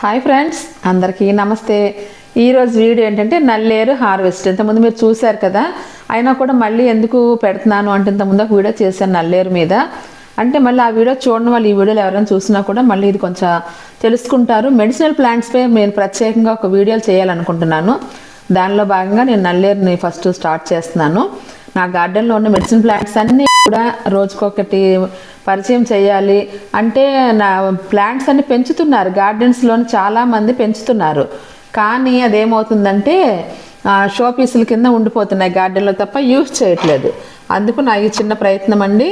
Hi friends అందరికీ నమస్తే. ఈరోజు వీడియో ఏంటంటే నల్లేరు హార్వెస్ట్. ఇంతకుముందు మీరు చూశారు కదా అయినా కూడా మళ్ళీ ఎందుకు పెడుతున్నాను అంటే ఇంతకుముందు ఒక వీడియో చేశాను నల్లేరు మీద. అంటే మళ్ళీ ఆ వీడియో చూడడం వాళ్ళు ఈ వీడియోలు ఎవరైనా చూసినా కూడా మళ్ళీ ఇది కొంచెం తెలుసుకుంటారు. మెడిసినల్ ప్లాంట్స్పై నేను ప్రత్యేకంగా ఒక వీడియోలు చేయాలనుకుంటున్నాను. దానిలో భాగంగా నేను నల్లేరుని ఫస్ట్ స్టార్ట్ చేస్తున్నాను. నా గార్డెన్లో ఉన్న మెడిసిన్ ప్లాంట్స్ అన్నీ కూడా రోజుకొకటి పరిచయం చేయాలి. అంటే నా ప్లాంట్స్ అన్ని పెంచుతున్నారు. గార్డెన్స్లో చాలామంది పెంచుతున్నారు. కానీ అదేమవుతుందంటే షో పీసుల కింద ఉండిపోతున్నాయి గార్డెన్లో తప్ప యూజ్ చేయట్లేదు. అందుకు నా ఈ చిన్న ప్రయత్నం అండి.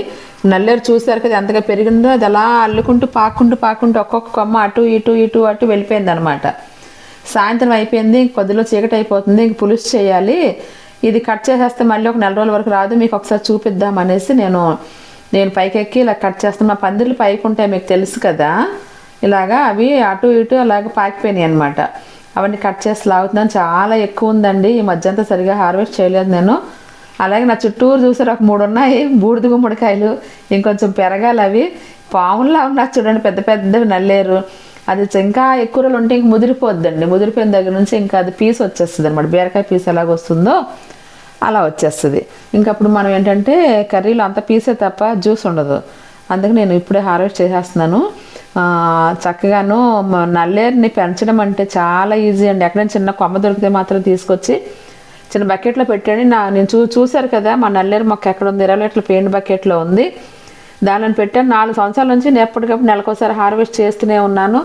నల్లేరు చూశారు కదా ఎంతగా పెరిగిందో అది అలా అల్లుకుంటూ పాకుంటూ పాకుంటూ ఒక్కొక్క కొమ్మ అటు ఇటు ఇటు అటు వెళ్ళిపోయింది అనమాట సాయంత్రం అయిపోయింది ఇంక చీకటి అయిపోతుంది ఇంక పులుసు చేయాలి. ఇది కట్ చేసేస్తే మళ్ళీ ఒక నెల రోజుల వరకు రాదు మీకు ఒకసారి చూపిద్దాం అనేసి నేను నేను పైకెక్కి ఇలా కట్ చేస్తాను మా పందిర్లు పైకి ఉంటాయి మీకు తెలుసు కదా. ఇలాగా అవి అటు ఇటు అలాగ పాకిపోయినాయి అనమాట అవన్నీ కట్ చేసి లాగుతున్నాను. చాలా ఎక్కువ ఉందండి. ఈ మధ్య అంతా సరిగా హార్వెస్ట్ చేయలేదు నేను. అలాగే నా చుట్టూరు చూసారు ఒక మూడు ఉన్నాయి. బూడిద గుమ్మడికాయలు ఇంకొంచెం పెరగాలి అవి. పాముల్లా ఉన్నా చూడండి పెద్ద పెద్దవి నల్లేరు. అది ఇంకా ఎక్కువ రోజులు ఉంటే ఇంక ముదిరిపోద్దండి. ముదిరిపోయిన దగ్గర నుంచి ఇంకా అది పీస్ వచ్చేస్తుంది అనమాట బీరకాయ పీస్ ఎలాగొస్తుందో. అలా వచ్చేస్తుంది. ఇంకప్పుడు మనం ఏంటంటే కర్రీలో అంత పీసే తప్ప జ్యూస్ ఉండదు. అందుకే నేను ఇప్పుడే హార్వెస్ట్ చేసేస్తున్నాను. చక్కగాను నల్లేరుని పెంచడం అంటే చాలా ఈజీ అండి. ఎక్కడైనా చిన్న కొమ్మ దొరికితే మాత్రం తీసుకొచ్చి చిన్న బకెట్లో పెట్టండి నా నేను చూ చూశారు కదా మా నల్లేరు మొక్క ఎక్కడ ఉంది ఇరవై లీటర్ల పెయింట్ బకెట్లో ఉంది. దానిని పెట్టాను. నాలుగు సంవత్సరాల నుంచి నేను ఎప్పటికప్పుడు నెలకోసారి హార్వెస్ట్ చేస్తూనే ఉన్నాను.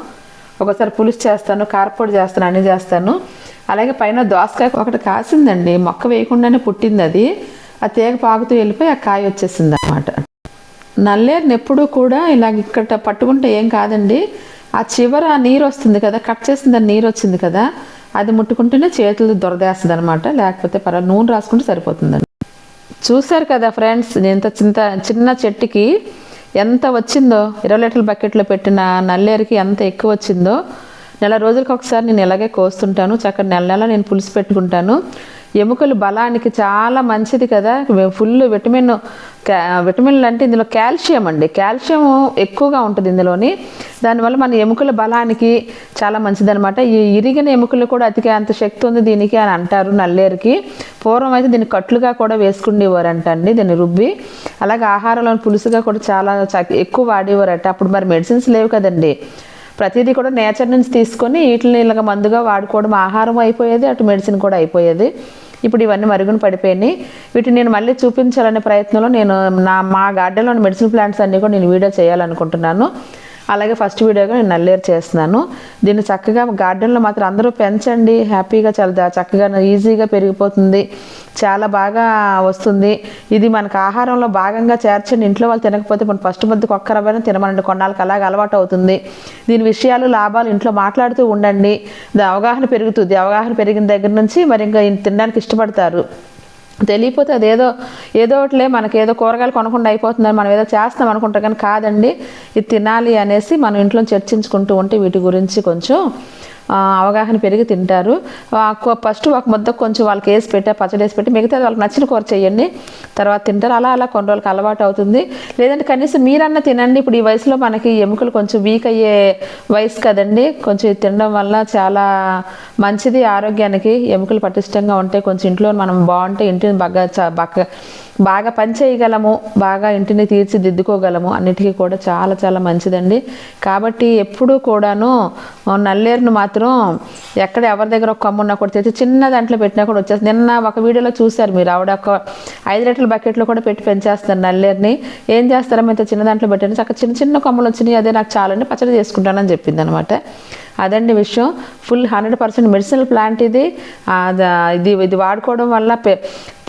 ఒకసారి పులుసు చేస్తాను కారపొడి చేస్తాను అన్నీ చేస్తాను. అలాగే పైన దోసకాయ ఒకటి కాసిందండి మొక్క వేయకుండానే పుట్టింది అది. ఆ తీగ పాకుతూ వెళ్ళిపోయి ఆ కాయ వచ్చేసింది అనమాట నల్లేరుని ఎప్పుడూ కూడా ఇలాగ ఇక్కడ పట్టుకుంటే ఏం కాదండి. ఆ చివర ఆ నీరు వస్తుంది కదా కట్ చేసిన దాని నీరు వచ్చింది కదా అది ముట్టుకుంటేనే చేతులు దొరదేస్తుంది అనమాట లేకపోతే పర్వాలేదు నూనె రాసుకుంటే సరిపోతుందండి. చూశారు కదా ఫ్రెండ్స్ ఇంత చింత చిన్న చెట్టుకి ఎంత వచ్చిందో ఇరవై లీటర్ల బకెట్లో పెట్టిన నల్లేరికి ఎంత ఎక్కువ వచ్చిందో నెల రోజులకు ఒకసారి నేను ఇలాగే కోస్తుంటాను. చక్కటి నెల నెల నేను పులుసు పెట్టుకుంటాను. ఎముకలు బలానికి చాలా మంచిది కదా. ఫుల్ విటమిన్ క్యా- విటమిన్లు అంటే ఇందులో కాల్షియం అండి. కాల్షియం ఎక్కువగా ఉంటుంది ఇందులోని. దానివల్ల మన ఎముకల బలానికి చాలా మంచిదన్నమాట. ఈ ఇరిగిన ఎముకలు కూడా అతికే అంత శక్తి ఉంది దీనికి అని అంటారు నల్లేరుకి. పూర్వం అయితే దీన్ని కట్లుగా కూడా వేసుకునేవారంట అండి దీన్ని రుబ్బి. అలాగే ఆహారంలో పులుసుగా కూడా చాలా ఎక్కువ వాడేవారట. అప్పుడు మరి మెడిసిన్స్ లేవు కదండి. ప్రతిదీ కూడా నేచర్ నుంచి తీసుకొని వీటిని ఇలాగ మందుగా వాడుకోవడం ఆహారం అయిపోయేది అటు మెడిసిన్ కూడా అయిపోయేది. ఇప్పుడు ఇవన్నీ మరుగున పడిపోయినాయి. వీటిని నేను మళ్ళీ చూపించాలనే ప్రయత్నంలో నేను నా మా గార్డెన్లోని మెడిసిన్ ప్లాంట్స్ అన్నీ కూడా నేను వీడియో చేయాలనుకుంటున్నాను. అలాగే ఫస్ట్ వీడియోగా నేను నల్లేరు చేస్తున్నాను. దీన్ని చక్కగా గార్డెన్లో మాత్రం అందరూ పెంచండి. హ్యాపీగా చాలా చక్కగా ఈజీగా పెరిగిపోతుంది. చాలా బాగా వస్తుంది. ఇది మనకు ఆహారంలో భాగంగా చేర్చండి. ఇంట్లో వాళ్ళు తినకపోతే మనం ఫస్ట్ ముద్దకు ఒక్క రవ్వైనా తినమనండి. కొన్నాళ్ళకి అలాగే అలవాటు అవుతుంది. దీని విషయాలు లాభాలు ఇంట్లో మాట్లాడుతూ ఉండండి. అవగాహన పెరుగుతుంది. అవగాహన పెరిగిన దగ్గర నుంచి మరి ఇంకా తినడానికి ఇష్టపడతారు. తెలియపోతే అదేదో ఏదో ఒకటిలే మనకి ఏదో కూరగాయలు కొనకుండా అయిపోతుందని మనం ఏదో చేస్తాం అనుకుంటాం కానీ కాదండి. ఇది తినాలి అనేసి మనం ఇంట్లో చర్చించుకుంటూ ఉంటే వీటి గురించి కొంచెం అవగాహన పెరిగి తింటారు. ఫస్ట్ ఒక ముద్ద కొంచెం వాళ్ళకి వేసి పెట్టి పచ్చడి వేసి పెట్టి మిగతా వాళ్ళకి నచ్చిన కూర చేయండి తర్వాత తింటారు. అలా అలా కొన్ని రోజులకి అలవాటు అవుతుంది. లేదంటే కనీసం మీరన్నా తినండి. ఇప్పుడు ఈ వయసులో మనకి ఎముకలు కొంచెం వీక్ అయ్యే వయసు కదండి. కొంచెం తినడం వల్ల చాలా మంచిది. ఆరోగ్యానికి ఎముకలు పటిష్టంగా ఉంటే కొంచెం ఇంట్లో మనం బాగుంటే ఇంటిని బాగా చ- బాగా పనిచేయగలము పని చేయగలము బాగా ఇంటిని తీర్చిదిద్దుకోగలము అన్నిటికీ కూడా చాలా చాలా మంచిదండి. కాబట్టి ఎప్పుడూ కూడాను నల్లేరును మాత్రం ఎక్కడ ఎవరి దగ్గర ఒక కమ్మున్నా కూడా తెచ్చి చిన్న దాంట్లో పెట్టినా కూడా వచ్చేస్తుంది నిన్న ఒక వీడియోలో చూశారు మీరు ఆవిడ ఒక ఐదు లీటర్ల బకెట్లో కూడా పెట్టి పెంచేస్తారు నల్లేరుని. ఏం చేస్తారో ఇంత చిన్న దాంట్లో పెట్టండి? చక్క చిన్న చిన్న కొమ్మలు వచ్చినాయి అదే నాకు చాలండి పచ్చడి చేసుకుంటానని చెప్పింది అనమాట అదండి విషయం. Full hundred percent medicinal plant ఇది. ఇది ఇది వాడుకోవడం వల్ల పె-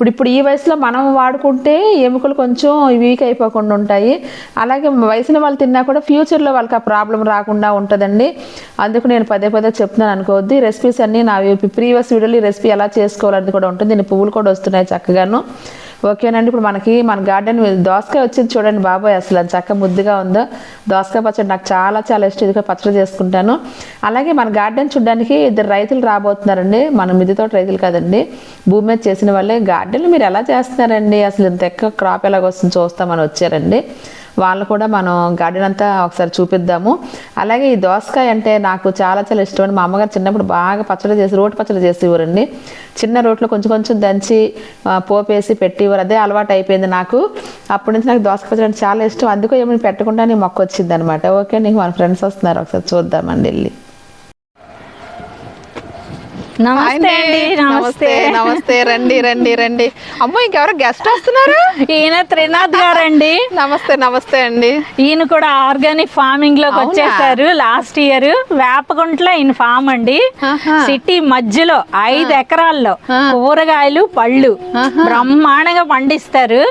ఇప్పుడు ఇప్పుడు ఈ వయసులో మనం వాడుకుంటే ఎముకలు కొంచెం వీక్ అయిపోకుండా ఉంటాయి. అలాగే వయసున వాళ్ళు తిన్నా కూడా ఫ్యూచర్లో వాళ్ళకి ఆ ప్రాబ్లం రాకుండా ఉంటుందండి. అందుకు నేను పదే పదే చెప్తున్నాను అనుకోవద్దు. రెసిపీస్ అన్నీ నా ప్రీవియస్ వీడియోలో ఈ రెసిపీ ఎలా చేసుకోవాలనేది కూడా ఉంటుంది. దీని పువ్వులు కూడా వస్తున్నాయి చక్కగాను. ఓకేనండి ఇప్పుడు మనకి మన గార్డెన్ దోసకాయ వచ్చింది చూడండి బాబాయ్ అసలు అది చక్క ముద్దుగా ఉందో. దోసకాయ పచ్చడి నాకు చాలా చాలా ఇష్టం ఇది పచ్చడి చేసుకుంటాను. అలాగే మన గార్డెన్ చూడడానికి ఇద్దరు రైతులు రాబోతున్నారండి మన మిద్దె రైతులు కదండి. భూమి మీద చేసిన వాళ్ళే. గార్డెన్లు మీరు ఎలా చేస్తున్నారండి? అసలు ఇంత ఎక్కువ క్రాప్ ఎలాగొస్తుంది చూస్తామని వచ్చారండి. వాళ్ళు కూడా మనం గార్డెన్ అంతా ఒకసారి చూపిద్దాము. అలాగే ఈ దోసకాయ అంటే నాకు చాలా చాలా ఇష్టం అండి. మా అమ్మగారు చిన్నప్పుడు బాగా పచ్చడి చేసి రోటి పచ్చడి చేసేవారండి. చిన్న రోట్లో కొంచెం కొంచెం దంచి పోపేసి పెట్టేవారు. అదే అలవాటు అయిపోయింది నాకు. అప్పటి నుంచి నాకు దోసకాయ పచ్చడి అంటే చాలా ఇష్టం. అందుకో ఏమైనా పెట్టకుండా నీ మొక్క వచ్చింది అనమాట ఓకే నీకు మన ఫ్రెండ్స్ వస్తున్నారు. ఒకసారి చూద్దామండి వెళ్ళి. నమస్తే అండి నమస్తే. నమస్తే రండి రండి రండి. అమ్మో ఇంకెవరో గెస్ట్ వస్తున్నారు? ఈయన త్రినాథ్ గారండి. నమస్తే నమస్తే అండి. ఈయన కూడా ఆర్గానిక్ ఫార్మింగ్లోకి? వచ్చేసారు లాస్ట్ ఇయర్. వేపగుంట్లో ఈయన ఫామ్ అండి. సిటీ మధ్యలో ఐదు ఎకరాల్లో కూరగాయలు పళ్ళు బ్రహ్మాండంగా పండిస్తారు.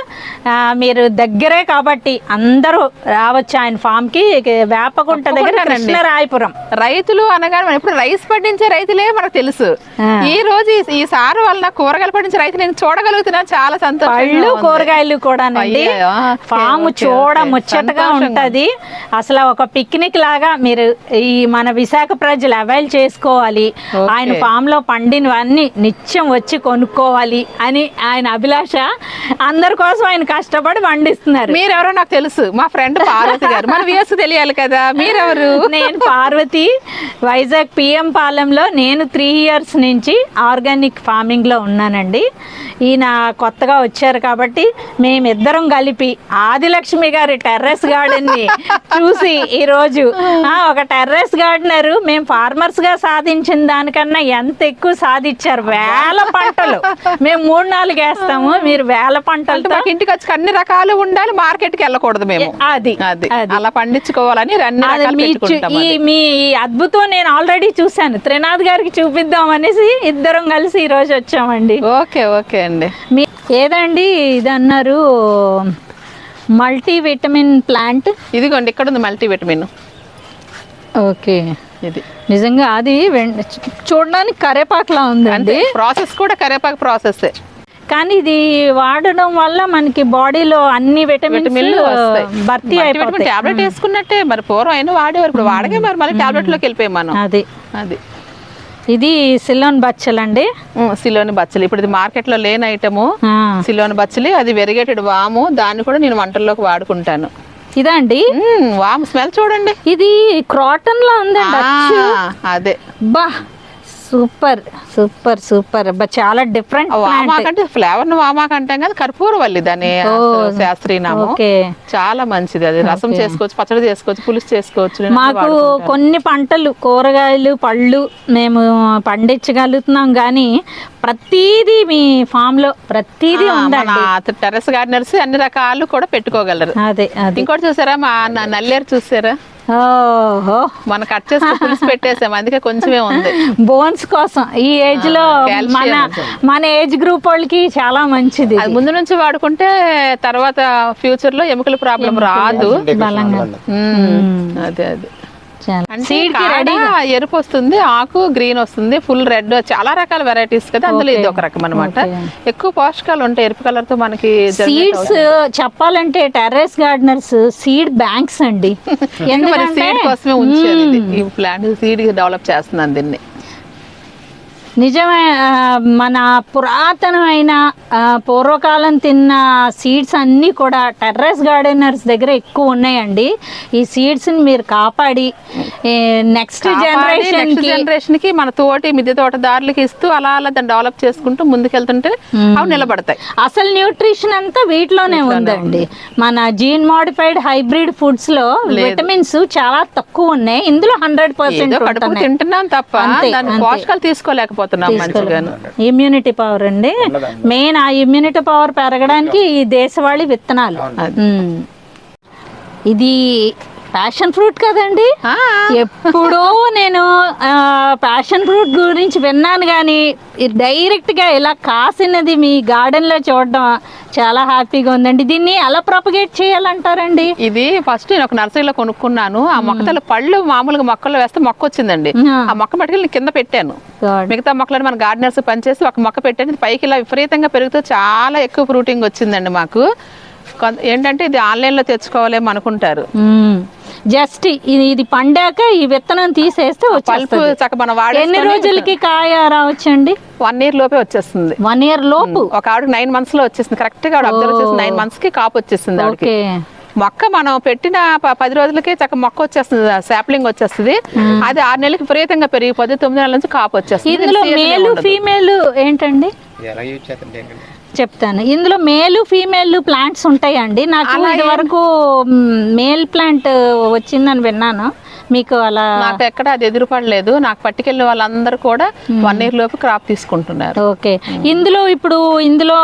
మీరు దగ్గరే కాబట్టి అందరూ రావచ్చు ఆయన ఫామ్కి. వేపగుంట దగ్గర. కృష్ణరాయపురం. రైతులు అనగానే మనం ఎప్పుడు రైస్ పండించే రైతులే మనకు తెలుసు. ఈ రోజు ఈ- సారు వల్ల కూరగాయలు పండించే రైతు నేను చూడగలుగుతున్నా చాలా సంతోషం పళ్ళు కూరగాయలు ఓకే, ఫామ్ చూడ. ముచ్చటగా ఉంటది. అసలు ఒక పిక్నిక్ లాగా మీరు ఈ మన విశాఖ ప్రజలు అవైల్ చేసుకోవాలి. ఆయన ఫామ్లో పండినవన్నీ నిత్యం వచ్చి కొనుక్కోవాలి అని ఆయన అభిలాష అందరి కోసం ఆయన కష్టపడి పండిస్తున్నారు. మీరెవరో నాకు తెలుసు. మా ఫ్రెండ్ పార్వతి గారు. మన వ్యూస్ తెలియాలి కదా. మీరెవరు? నేను పార్వతి. వైజాగ్ పిఎం పాలెంలో నేను త్రీ ఇయర్స్ నుంచి ఆర్గానిక్ ఫార్మింగ్లో ఉన్నానండి. ఈయన కొత్తగా వచ్చారు కాబట్టి మేమిద్దరం కలిపి ఆదిలక్ష్మి గారి టెర్రస్ గార్డెన్ని చూసి ఈరోజు ఒక టెర్రస్ గార్డెనర్ మేము ఫార్మర్స్గా సాధించిన దానికన్నా ఎంత ఎక్కువ సాధించారు? వేల పంటలు. మేము మూడు నాలుగు వేస్తాము మీరు వేల మాకు ఇంటికి వచ్చి అన్ని రకాలు ఉండాలి మార్కెట్కి వెళ్ళకూడదు మేము. అది అది. అలా పండించుకోవాలని మీ అద్భుతం నేను ఆల్రెడీ చూశాను. త్రినాథ్ గారికి చూపిద్దాం అనేసి ఇద్దరం కలిసి ఈ రోజు వచ్చామండి. ఓకే ఓకే అండి. మీ ఏదండి ఇది అన్నారు? Multi vitamin plant? ఇదిగోండి ఇక్కడ ఉంది మల్టీ విటమిన్ ఓకే. ఇది. నిజంగా అది చూడడానికి కరేపాకులా అంటే ఉందండి ప్రాసెస్ కూడా కరేపాకు ప్రాసెస్. కానీ ఇది వాడడం వల్ల మనకి బాడీలో అన్ని వస్తాయి. భర్తీ అయిపోతాయి. టాబ్లెట్ వేసుకున్నట్టే మరి పూర్వం అయినా వాడేవారు ఇప్పుడు. వాడగే మరి మళ్ళీ టాబ్లెట్లోకి వెళ్ళిపోయాం మనం. అది. అది. ఇది సిలోన్ బచ్చలండి ఉమ్, సిలోని బచ్చలి. ఇప్పుడు ఇది మార్కెట్లో లేని ఐటము. సిలోని బచ్చలి అది వెరిగేటెడ్ వాము. దాన్ని కూడా నేను వంటల్లోకి వాడుకుంటాను. ఇదా అండి? ఉమ్, వాము స్మెల్ చూడండి. ఇది క్రాటన్ లా ఉందండి అదే. బా. Super super super. అబ్బా చాలా డిఫరెంట్ ఆ వామాకు అంటే ఫ్లేవర్ వామాకు అంటాం కదా కర్పూరవల్లి దాని అసలు శాస్త్రీయ నామం ఓకే. చాలా మంచిది అది. రసం చేసుకోవచ్చు పచ్చడి చేసుకోవచ్చు పులుసు చేసుకోవచ్చు మాకు. కొన్ని పంటలు కూరగాయలు పళ్ళు మేము పండించగలుగుతున్నాం కానీ ప్రతిదీ మీ ఫామ్లో ప్రతిదీ ఉందండి. టెర్రస్ గార్డెనర్స్ అన్ని రకాలు కూడా పెట్టుకోగలరు. అదే. ఇంకోటి చూసారా మా న- నల్లేరు చూసారా? ఓహో. మనం కట్ చేసి పులుసు పెట్టేసాం అందుకే కొంచెమే ఉంది. బోన్స్ కోసం. ఈ ఏజ్లో మన మన ఏజ్ గ్రూప్ వాళ్ళకి చాలా మంచిది అది ముందు నుంచి వాడుకుంటే తర్వాత ఫ్యూచర్లో ఎముకల ప్రాబ్లం రాదు. బలంగా. అదే అదే. ఎరుపు వస్తుంది ఆకు గ్రీన్ వస్తుంది ఫుల్ రెడ్ చాలా రకాల వెరైటీస్ కదా అందులో ఇది ఒక రకం అనమాట ఎక్కువ పోషకాలు ఉంటాయి ఎరుపు కలర్తో మనకి సీడ్స్ చెప్పాలంటే టెర్రస్ గార్డెనర్స్ సీడ్ బ్యాంక్స్ అండి. సీడ్ కోసమే ఈ ప్లాంట్ సీడ్ డెవలప్ చేస్తున్నాను దీన్ని. నిజమే మన పురాతనమైన పూర్వకాలం తిన్న సీడ్స్ అన్నీ కూడా టెర్రస్ గార్డెనర్స్ దగ్గర ఎక్కువ ఉన్నాయండి. ఈ సీడ్స్ని మీరు కాపాడి నెక్స్ట్ జనరేషన్ నెక్స్ట్కి జనరేషన్కి మన తోటి మిద్దె తోటదారులకి ఇస్తూ అలా అలా దాన్ని డెవలప్ చేసుకుంటూ ముందుకెళ్తుంటే అవి నిలబడతాయి. అసలు న్యూట్రిషన్ అంతా వీటిలోనే ఉందండి. మన జీన్ మాడిఫైడ్ హైబ్రిడ్ ఫుడ్స్లో విటమిన్స్ చాలా తక్కువ ఉన్నాయి. ఇందులో హండ్రెడ్ పర్సెంట్ తింటున్నాం తప్ప అంతే, దాని తీసుకోలేకపోతున్నాం మంచిగాను ఇమ్యూనిటీ పవర్ అండి. మెయిన్ ఆ ఇమ్యూనిటీ పవర్ పెరగడానికి ఈ దేశవాళీ విత్తనాలు. ఇది ప్యాషన్ ఫ్రూట్ కదండి? ఎప్పుడో నేను ప్యాషన్ ఫ్రూట్ గురించి విన్నాను కానీ డైరెక్ట్గా ఇలా కాసినది మీ గార్డెన్లో చూడడం చాలా హ్యాపీగా ఉందండి. దీన్ని ఎలా ప్రొపగేట్ చేయాలంటారండి? ఇది ఫస్ట్ నేను ఒక నర్సరీలో కొనుక్కున్నాను. ఆ మొక్కతల పళ్ళు మామూలుగా మొక్కల్లో వేస్తే మొక్క వచ్చిందండి. ఆ. మొక్క పట్టుకెళ్ళి కింద పెట్టాను. మిగతా మొక్కలను మన గార్డెనర్స్ పనిచేసి ఒక మొక్క పెట్టాను పైకి ఇలా విపరీతంగా పెరుగుతూ చాలా ఎక్కువ ఫ్రూటింగ్ వచ్చిందండి మాకు. ఏంటంటే ఇది ఆన్లైన్లో తెచ్చుకోవాలేమో అనుకుంటారు. జస్ట్ ఇది ఇది పండాక ఈ విత్తనం తీసేస్తే పల్పు చక్క మనం వాడే ఎన్ని రోజులకి కాయ రావచ్చండి? వన్ ఇయర్ లోపే వచ్చేస్తుంది. వన్ ఇయర్ లోపు? ఒక ఆవిడకి నైన్ మంత్స్లో వచ్చేసింది. కరెక్ట్గా అబ్జర్వ్ చేసి నైన్ మంత్స్కి కాపు వచ్చేసింది ఆవిడకి. మొక్క మనం పెట్టిన పది రోజులకే చక్క మొక్క వచ్చేస్తుంది. సాప్లింగ్ వచ్చేస్తుంది. అది ఆరు నెలలకి విపరీతంగా పెరిగిపోతుంది తొమ్మిది నెలల నుంచి కాపు వచ్చేస్తుంది. ఇందులో మేలు. ఫీమేల్ ఏంటండి? ఎలా యూజ్ చేస్తుంటే చెప్తాను. ఇందులో మేలు ఫీమేల్ ప్లాంట్స్ ఉంటాయండి. నాకు ఇది వరకు మేల్ ప్లాంట్ వచ్చిందని విన్నాను. మీకు అలా నాకు ఎక్కడ అది ఎదురుపడలేదు. నాకు పట్టుకెళ్ళిన వాళ్ళందరూ కూడా వన్ ఇయర్ లోపు క్రాప్ తీసుకుంటున్నారు. ఓకే. ఇందులో ఇప్పుడు ఇందులో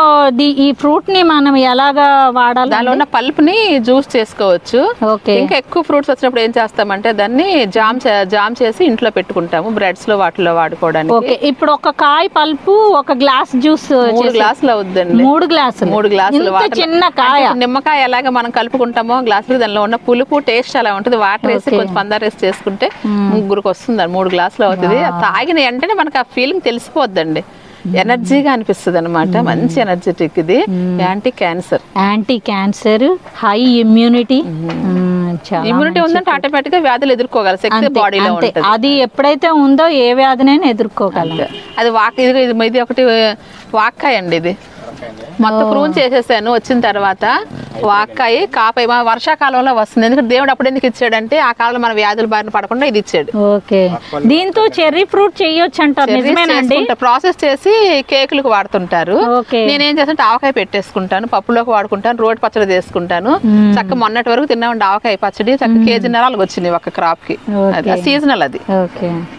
ఈ ఫ్రూట్ని మనం ఎలాగా వాడాలి దానిలో ఉన్న పల్ప్ని జ్యూస్ చేసుకోవచ్చు. ఓకే. ఇంకా ఎక్కువ ఫ్రూట్స్ వచ్చినప్పుడు ఏం చేస్తామంటే దాన్ని జామ్ జామ్ చేసి ఇంట్లో పెట్టుకుంటాము బ్రెడ్స్లో వాటిలో వాడుకోవడానికి. ఓకే. ఇప్పుడు ఒక కాయ పల్పు ఒక గ్లాస్ జ్యూస్ మూడు గ్లాసులు అవుద్దండి. మూడు గ్లాసులు. మూడు గ్లాసులు చిన్న కాయ. నిమ్మకాయ ఎలాగ మనం కలుపుకుంటామో గ్లాసులు దానిలో ఉన్న పులుపు టేస్ట్ అలా ఉంటుంది. వాటర్ వేసి కొంచెం పందారు చేసుకుంటే ముగ్గురికి వస్తుంది అది మూడు గ్లాసులు అవుతుంది. అది తాగిన వెంటనే మనకు ఆ ఫీలింగ్ తెలిసిపోద్దండి. ఎనర్జీగా అనిపిస్తుంది అనమాట మంచి ఎనర్జెటిక్ ఇది. Anti cancer. Anti cancer high immunity చాలా ఇమ్యూనిటీ ఉందంటే ఆటోమేటిక్గా వ్యాధులు ఎదుర్కోగల. శక్తి బాడీలో అది ఎప్పుడైతే ఉందో ఏ వ్యాధినైనా ఎదుర్కోగలం. అది వాక్ ఇది ఇది ఇది ఒకటి వాక్కాయ అండి ఇది మొత్తం ప్రూన్ చేసేసాను. వచ్చిన తర్వాత వాక్కాయ కాపాయి మా వర్షాకాలంలో వస్తుంది. ఎందుకంటే దేవుడు అప్పుడు ఎందుకు ఇచ్చాడంటే ఆ కాలంలో మన వ్యాధుల బారిన పడకుండా ఇది ఇచ్చాడు. ఓకే. దీంతో చెర్రీ ఫ్రూట్ చేయొచ్చు అంటారు ప్రాసెస్ చేసి కేకులకు వాడుతుంటారు. నేనేం చేస్తాను ఆవకాయ పెట్టేసుకుంటాను పప్పులోకి వాడుకుంటాను రోడ్ పచ్చడి చేసుకుంటాను. చక్క మొన్నటి వరకు తిన్నామండి ఆవకాయ పచ్చడి చక్క కేజీ నరాలకు వచ్చింది ఒక క్రాప్కి సీజనల్ అది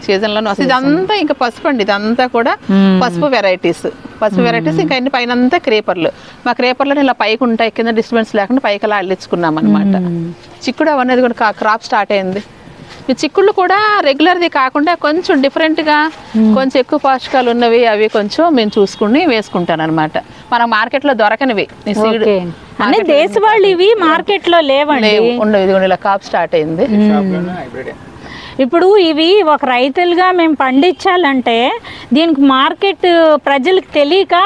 సీజన్ వస్తుంది. ఇదంతా ఇంకా పసుపు అండి ఇదంతా కూడా పసుపు వెరైటీస్ పసుపు వెరైటీస్ ఇంకా అన్ని పైన అంతా క్రేపర్లు. మా క్రేపర్లో ఇలా పైకి ఉంటాయి కింద డిస్టర్బెన్స్ లేకుండా పైకి అలా అల్లించుకున్నాం అనమాట చిక్కుడు అవన్నది కూడా క్రాప్ స్టార్ట్ అయింది. ఈ చిక్కుళ్ళు కూడా రెగ్యులర్ది కాకుండా కొంచెం డిఫరెంట్గా కొంచెం ఎక్కువ పోషకాలు ఉన్నవి అవి కొంచెం మేము చూసుకుని వేసుకుంటాను అనమాట మన మార్కెట్లో దొరకనివి. ఈ సీడ్ దేశవాళ్ళు ఇవి మార్కెట్లో లేవండి. లేవు. ఉండవు. ఇది ఇలా కాప్ స్టార్ట్ అయింది. హైబ్రిడ్. ఇప్పుడు ఇవి ఒక రైతులుగా మేము పండించాలంటే దీనికి మార్కెట్ ప్రజలకు తెలియక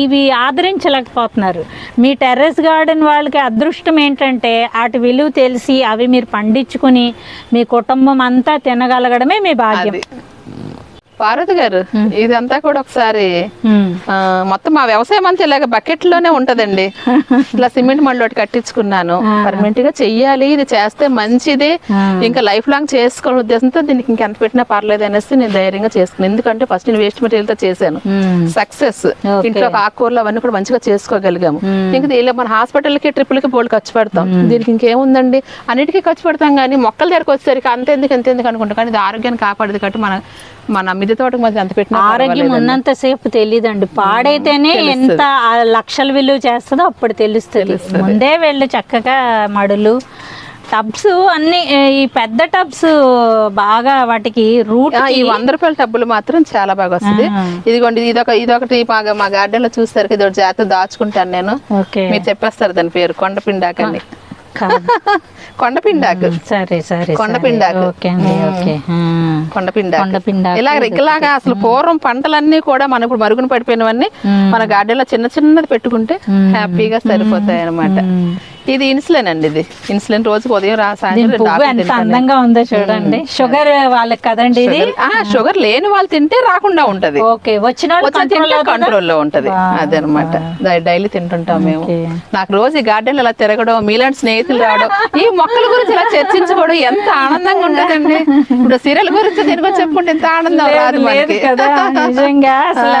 ఇవి ఆదరించలేకపోతున్నారు. మీ టెర్రస్ గార్డెన్ వాళ్ళకి అదృష్టం ఏంటంటే వాటి విలువ తెలిసి అవి మీరు పండించుకుని మీ కుటుంబం అంతా తినగలగడమే మీ భాగ్యం. పార్వతి గారు ఇదంతా కూడా ఒకసారి మొత్తం మా వ్యవసాయం అంతా ఇలాగ బకెట్లోనే ఉంటదండి. ఇట్లా సిమెంట్ మళ్ళీ ఒకటి కట్టించుకున్నాను. పర్మనెంట్గా చెయ్యాలి ఇది చేస్తే మంచిది. ఇంకా లైఫ్ లాంగ్ చేసుకోవడం ఉద్దేశంతో దీనికి ఇంకెంత పెట్టినా పర్లేదు అనేసి నేను ధైర్యంగా చేసుకున్నాను. ఎందుకంటే ఫస్ట్ నేను వేస్ట్ మెటీరియల్తో చేశాను. సక్సెస్. ఇంట్లో ఆకుకూరలు అవన్నీ కూడా మంచిగా చేసుకోగలిగాము. ఇంకా ఇలా మన హాస్పిటల్కి ట్రిపుల్కి బోల్డ్ ఖర్చు పెడతాం. దీనికి ఇంకేముందండి? అన్నిటికీ ఖర్చు పెడతాం కానీ మొక్కల దగ్గరకు వచ్చేసరికి అంతెందుకు ఎంతెందుకు అనుకుంటాం. కానీ ఇది ఆరోగ్యాన్ని కాపాడదు కాబట్టి మన మన మిద్దె తోటకు అంత పెట్టినా ఆరోగ్యం ఉన్నంతసేపు తెలియదండి పాడైతేనే ఎంత లక్షల విలువ చేస్తుందో అప్పుడు తెలుస్తుంది. ముందే వెళ్ళి చక్కగా మడులు టబ్స్ అన్ని ఈ పెద్ద టబ్స్ బాగా వాటికి రూట్ ఈ వంద రూపాయల టబ్బులు మాత్రం చాలా బాగా వస్తుంది. ఇదిగోండి ఇదొక ఇదొకటి మా మా గార్డెన్లో చూస్తారు ఇది ఒకటి జాగ్రత్త దాచుకుంటాను నేను. మీరు చెప్పేస్తారు దాని పేరు కొండపిండాక్ అని కాదు. కొండపిండాకు. సరే సరే కొండపిండాకు. ఓకే అండి ఓకే. కొండపిండాకు. కొండపిండాకు ఇలా ఇలాగా అసలు పూర్వం పంటలన్నీ కూడా మనం ఇప్పుడు మరుగున పడిపోయినవన్నీ మన గార్డెన్లో చిన్న చిన్నది పెట్టుకుంటే హ్యాపీగా సరిపోతాయి అనమాట ఇది ఇన్సులిన్ అండి ఇది. ఇన్సులిన్ రోజు ఉదయం రా దీని సాయంత్రం పువ్వు డాక్టర్ ఎంత తింటాను. అందంగా ఉందో చూడండి. షుగర్ వాళ్ళకి కదండి ఇది? ఆ షుగర్ లేని వాళ్ళు తింటే రాకుండా ఉంటది. ఓకే వచ్చిన? కంట్రోల్లో ఉంటది. అదనమాట. డైలీ తింటుంటాం మేము. నాకు రోజు ఈ గార్డెన్ ఇలా తిరగడం మీలాంటి స్నేహితులు రావడం ఈ మొక్కల గురించి ఇలా చర్చించుకోవడం ఎంత ఆనందంగా ఉంటదండి. ఇప్పుడు సీరియల్ గురించి దీని గురించి చెప్పుకుంటే ఎంత ఆనందం రాదు కదా నిజంగా అసలు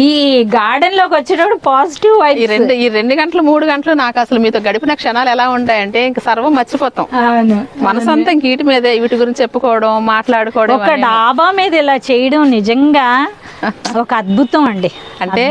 ఈ- గార్డెన్లోకి వచ్చేటప్పుడు పాజిటివ్ ఈ రెండు ఈ రెండు గంటలు మూడు గంటలు నాకు అసలు మీతో గడిపిన క్షణాలు ఎలా ఉంటాయంటే ఇంక సర్వం మర్చిపోతాం. మనసంతా ఇంక వీటి మీదే వీటి గురించి చెప్పుకోవడం మాట్లాడుకోవడం ఒక డాబా మీద ఇలా చేయడం నిజంగా ఒక అద్భుతం అండి. అంటే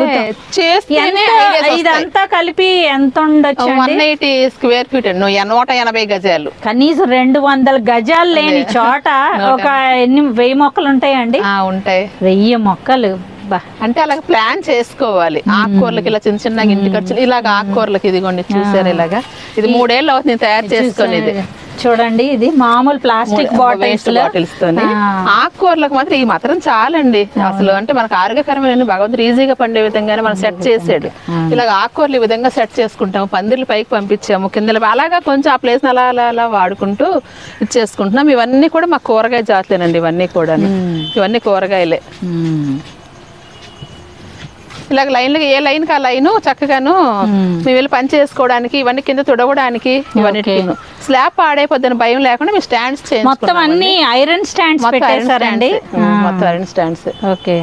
ఇదంతా కలిపి ఎంత ఉండొచ్చు వన్ ఎయిటీ స్క్వేర్ ఫీట్ నూట ఎనభై గజాలు. కనీసం రెండు వందల గజాలు లేని చోట ఒక ఎన్ని వెయ్యి మొక్కలు ఉంటాయండి? ఉంటాయి. వెయ్యి మొక్కలు. బా అంటే అలాగ ప్లాన్ చేసుకోవాలి. ఆకుకూరలకి ఇలా చిన్న చిన్నగా ఇంటి ఖర్చులు ఇలాగ ఆకుకూరలకి ఇదిగోండి చూసారు ఇలాగా. ఇది మూడేళ్ళు అవుతుంది తయారు చేసుకొని ఇది చూడండి ఇది మామూలు ప్లాస్టిక్ బాటిల్స్ బాటిల్స్ తోని. ఆకుకూరలకు మాత్రం ఈ మాత్రం చాలండి. అసలు అంటే మనకు ఆరోగ్యకరమైన భగవంతుడు ఈజీగా పండే విధంగానే మనం సెట్ చేసాడు. ఇలాగ ఆకుకూరలు ఈ విధంగా సెట్ చేసుకుంటాము. పందిర్లు పైకి పంపించాము కింద అలాగా కొంచెం ఆ ప్లేస్ అలా అలా అలా వాడుకుంటూ ఇచ్చేసుకుంటున్నాం. ఇవన్నీ కూడా మా కూరగాయ జాతులేనండి ఇవన్నీ కూడా ఇవన్నీ కూరగాయలే. ఇలాగ లైన్లుగా ఏ లైన్ కా లైన్ చక్కగాను మేము. వెళ్ళి పని చేసుకోవడానికి ఇవన్నీ కింద తుడవడానికి ఇవన్నీ స్లాబ్ పాడైపోద్దని భయం లేకుండా మేము స్టాండ్స్ మొత్తం అన్ని ఐరన్ స్టాండ్స్ పెట్టేశారండి? మొత్తం ఐరన్ స్టాండ్స్. ఓకే.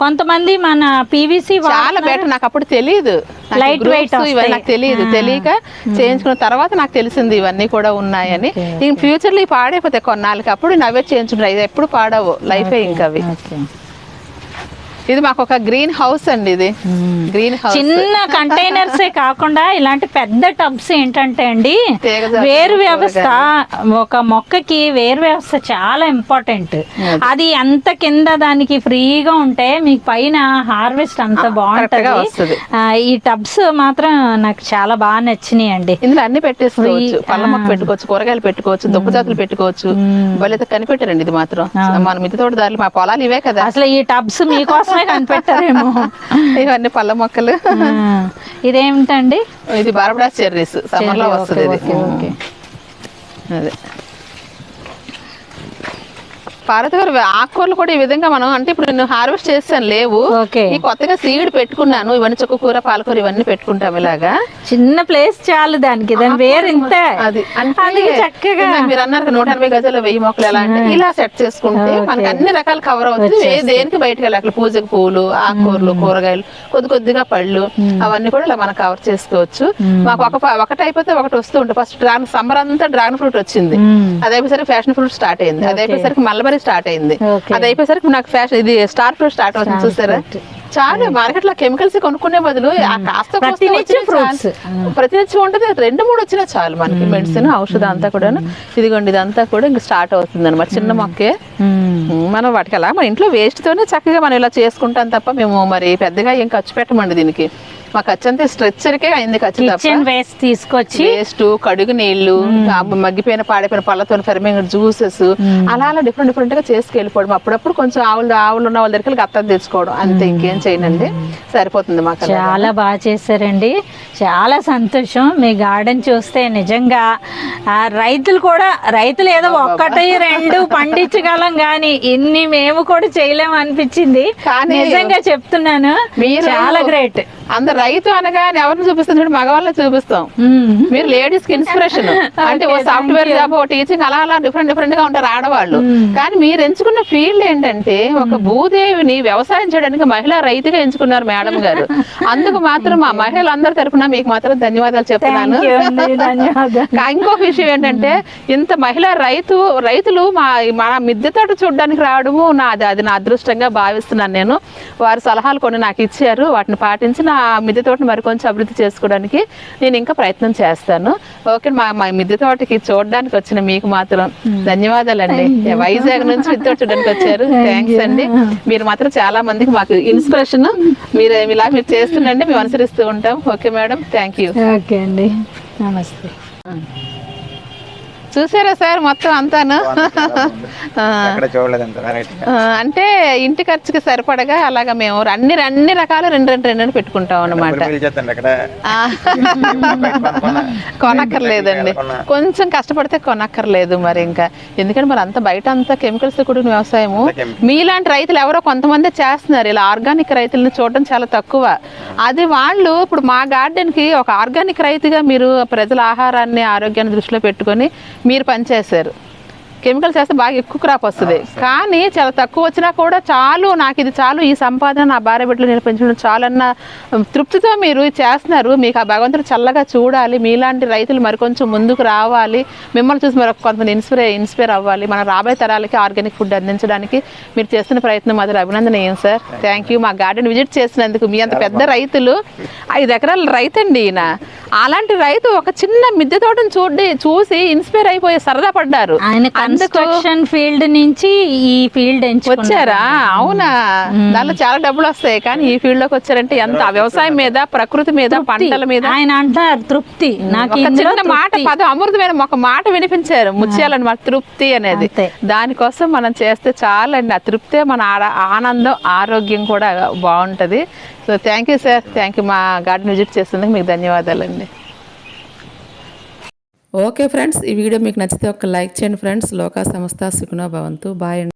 కొంతమంది మన పీవీసీ చాలా బెటర్ నాకు అప్పుడు తెలియదు weight groups ఇవన్నీ నాకు తెలియదు తెలియక చేయించుకున్న తర్వాత నాకు తెలిసింది ఇవన్నీ కూడా ఉన్నాయని. ఇంక ఫ్యూచర్లో ఇవి పాడైపోతాయి. కొన్నాళ్ళకి అప్పుడు నవ్వే చేయించుకుంటారు ఇది ఎప్పుడు పాడవు. లైఫే ఇంకా అవి. ఓకే. ఇది మాకు ఒక గ్రీన్ హౌస్ అండి ఇది. Green house. చిన్న కంటైనర్సే కాకుండా ఇలాంటి పెద్ద టబ్స్ ఏంటంటే అండి వేరు వ్యవస్థ ఒక మొక్కకి వేరు వ్యవస్థ చాలా ఇంపార్టెంట్. అది. ఎంత కింద దానికి ఫ్రీగా ఉంటే మీకు పైన హార్వెస్ట్ అంత బాగుంటది. ఈ టబ్స్ మాత్రం నాకు చాలా బాగా నచ్చినాయి అండి. ఇందులో అన్ని పెట్టేసుకోవచ్చు. పళ్ళ మొక్క పెట్టుకోవచ్చు కూరగాయలు పెట్టుకోవచ్చు దుబ్బ జాతులు పెట్టుకోవచ్చు. వాళ్ళైతే కనిపెట్టారండి ఇది మాత్రం. మన మిద్దె తోటదారులు మా పొలాలు ఇవే కదా. అసలు ఈ టబ్స్ మీకోసమే కనిపెట్టారేమో. ఇవన్నీ పళ్ళ మొక్కలు. ఇదేమిటండి? ఇది బార్బడాస్ చెర్రీస్ సమ్మర్లో వస్తుంది ఇది. అదే. పార్వతి గారు ఆకుకూరలు కూడా ఈ విధంగా మనం అంటే ఇప్పుడు నేను హార్వెస్ట్ చేస్తాను లేవు. ఈ కొత్తగా సీడ్ పెట్టుకున్నాను ఇవన్నీ చుక్కకూర పాలకూర ఇవన్నీ పెట్టుకుంటాం ఇలాగా. చిన్న ప్లేస్ చాలు దానికి దాని వేరు ఇంత. అది. అంటే అందుకే చక్కగా. మీరు అన్నారు నూట ఎనభై గజాలు వెయ్యి మొక్కలు ఎలా అంటే ఇలా సెట్ చేసుకుంటే మనకి అన్ని రకాలు కవర్ అవుతుంది. దేనికి బయటకు వెళ్ళి అట్లా పూజకు పూలు ఆకుకూరలు కూరగాయలు కొద్ది కొద్దిగా పళ్ళు అవన్నీ కూడా ఇలా మనం కవర్ చేసుకోవచ్చు. మాకు ఒక ఒకటి అయిపోతే ఒకటి వస్తూ ఉంటుంది. ఫస్ట్ డ్రాగన్ సమ్మర్ అంతా డ్రాగన్ ఫ్రూట్ వచ్చింది. అది అయిపోయేసరికి ఫ్యాషన్ ఫ్రూట్ స్టార్ట్ అయింది. అది అయిపోయేసరికి స్టార్ట్ అయింది. అది అయిపోయేసరికి నాకు ఫ్యాషన్ ఇది స్టార్ ఫ్రూట్ స్టార్ట్ అవుతుంది చూసారా? చాలా మార్కెట్లో కెమికల్స్ కొనుక్కునే బదులు ఆ కాస్త కోస్త ప్రతినిత్యం. ప్రతినిత్యం ఉంటుంది రెండు మూడు వచ్చినా చాలు మనకి మెడిసిన్ ఔషధం అంతా కూడా ఇదిగోండి ఇదంతా కూడా ఇంకా స్టార్ట్ అవుతుంది అనమాట చిన్న మొక్కే. మనం వాటికి అలా మన ఇంట్లో వేస్ట్ తోనే చక్కగా మనం ఇలా చేసుకుంటాం తప్ప మేము మరి పెద్దగా ఏం ఖర్చు పెట్టమండి దీనికి. మా ఖర్చు అంతా స్ట్రెచ్చర్కే అయింది ఖర్చు కిచెన్ వేస్ట్ తీసుకొచ్చి వేస్ట్ కడుగు నీళ్ళు మగ్గిపోయిన పాడైపోయిన పళ్ళతో ఫెర్మింగ్ జ్యూసెస్ అలా అలా డిఫరెంట్ డిఫరెంట్గా చేసుకెళ్ళిపోవడం. అప్పుడప్పుడు కొంచెం ఆవులు ఆవులు ఉన్న వాళ్ళ దగ్గరికి అత్తం తెచ్చుకోవడం. అంతే ఇంకేం చేయనండి. సరిపోతుంది మాకు. చాలా బాగా చేశారండి. చాలా సంతోషం. మీ గార్డెన్ చూస్తే నిజంగా ఆ రైతులు కూడా రైతులు ఏదో ఒక్కటి రెండు పండించగలం కానీ ఇన్ని మేము కూడా చేయలేము అనిపించింది నిజంగా చెప్తున్నాను. మీరు చాలా గ్రేట్ అందరు రైతు అనగానే ఎవరిని చూపిస్తాం చూడండి మగవాళ్ళని చూపిస్తాం. మీరు లేడీస్కి ఇన్స్పిరేషన్. అంటే ఓ సాఫ్ట్వేర్ జాబ్ ఓ టీచింగ్ అలా అలా డిఫరెంట్ డిఫరెంట్గా ఉంటారు ఆడవాళ్ళు. కానీ మీరు ఎంచుకున్న ఫీల్డ్ ఏంటంటే ఒక భూదేవిని వ్యవసాయం చేయడానికి మహిళా రైతుగా ఎంచుకున్నారు మేడం గారు. అందుకు మాత్రం మా మహిళలందరి తరపున మీకు మాత్రం ధన్యవాదాలు చెప్తున్నాను. ఇంకొక విషయం ఏంటంటే ఇంత మహిళా రైతు రైతులు మా మన మిద్దె తోట చూడడానికి రావడము నా అది అది నా అదృష్టంగా భావిస్తున్నాను నేను. వారి సలహాలు కొన్ని నాకు ఇచ్చారు వాటిని పాటించి నా మిద్దె తోటని మరికొంచెం అభివృద్ధి చేసుకోవడానికి నేను ఇంకా ప్రయత్నం చేస్తాను. ఓకే మా మా మిద్దె తోటకి చూడడానికి వచ్చిన మీకు మాత్రం ధన్యవాదాలండి. వైజాగ్ నుంచి మిద్దె తోట చూడడానికి వచ్చారు. థ్యాంక్స్ అండి. మీరు మాత్రం చాలా మందికి మాకు ఇన్స్పిరేషన్. మీరు ఇలా మీరు చేస్తుండండి మేము అనుసరిస్తూ ఉంటాం. Okay madam. Thank you. Okay అండి. నమస్తే. చూసారా సార్ మొత్తం అంతాను? అంటే ఇంటి ఖర్చుకి సరిపడగా అలాగా మేము అన్ని అన్ని రకాలు రెండు రెండు రెండు పెట్టుకుంటాం ఆ, కొనక్కర్లేదండి. కొంచెం కష్టపడితే కొనక్కర్లేదు మరి ఇంకా. ఎందుకంటే మరి అంత బయట అంతా కెమికల్స్తో కూడిన వ్యవసాయము. మీలాంటి రైతులు ఎవరో కొంతమంది చేస్తున్నారు. ఇలా ఆర్గానిక్ రైతులను చూడడం చాలా తక్కువ. అది వాళ్ళు ఇప్పుడు మా గార్డెన్కి ఒక ఆర్గానిక్ రైతుగా మీరు ప్రజల ఆహారాన్ని ఆరోగ్యాన్ని దృష్టిలో పెట్టుకొని మీరు పనిచేశారు. కెమికల్స్ వేస్తే బాగా ఎక్కువ క్రాప్ వస్తుంది. కానీ చాలా తక్కువ వచ్చినా కూడా చాలు నాకు ఇది చాలు ఈ సంపాదన నా భార్య బిడ్డలు నేను పెంచడం చాలన్న తృప్తితో మీరు చేస్తున్నారు. మీకు ఆ భగవంతుడు చల్లగా చూడాలి. మీలాంటి రైతులు మరికొంచెం ముందుకు రావాలి. మిమ్మల్ని చూసి మరొక కొంతమంది ఇన్స్పైర్ ఇన్స్పైర్ అవ్వాలి. మన రాబోయే తరాలకి ఆర్గానిక్ ఫుడ్ అందించడానికి మీరు చేస్తున్న ప్రయత్నం మాత్రం అభినందనీయం సార్. థ్యాంక్ యూ మా గార్డెన్ విజిట్ చేసినందుకు మీ అంత పెద్ద రైతులు. ఐదు ఎకరాల రైతు అండి ఈయన. అలాంటి రైతు ఒక చిన్న మిద్దె తోటను చూడి చూసి ఇన్స్పైర్ అయిపోయి సరదా పడ్డారు. కన్స్ట్రక్షన్ ఫీల్డ్ నుంచి ఈ ఫీల్డ్ ఎంచుకున్నారు వచ్చారా? అవునా? దానిలో చాలా డబ్బులు వస్తాయి కానీ ఈ ఫీల్డ్లోకి వచ్చారంటే ఎంత? వ్యవసాయం మీద ప్రకృతి మీద పంటల మీద? ఆయన అంటారు తృప్తి. నాకు చిన్న మాట పదం. అమృతమైన ఒక మాట వినిపించారు. ముత్యాలన్నమాట తృప్తి అనేది. దానికోసం మనం చేస్తే చాలండి. ఆ తృప్తే మన ఆనందం ఆరోగ్యం కూడా బాగుంటది. So thank you sir thank you మా గార్డెన్ విజిట్ చేసినందుకు మీకు ధన్యవాదాలండి. ఓకే ఫ్రెండ్స్ ఈ వీడియో మీకు నచ్చితే ఒక లైక్ చేయండి ఫ్రెండ్స్. లోకా సంస్థ సుఖనో భవంతు. బాయ్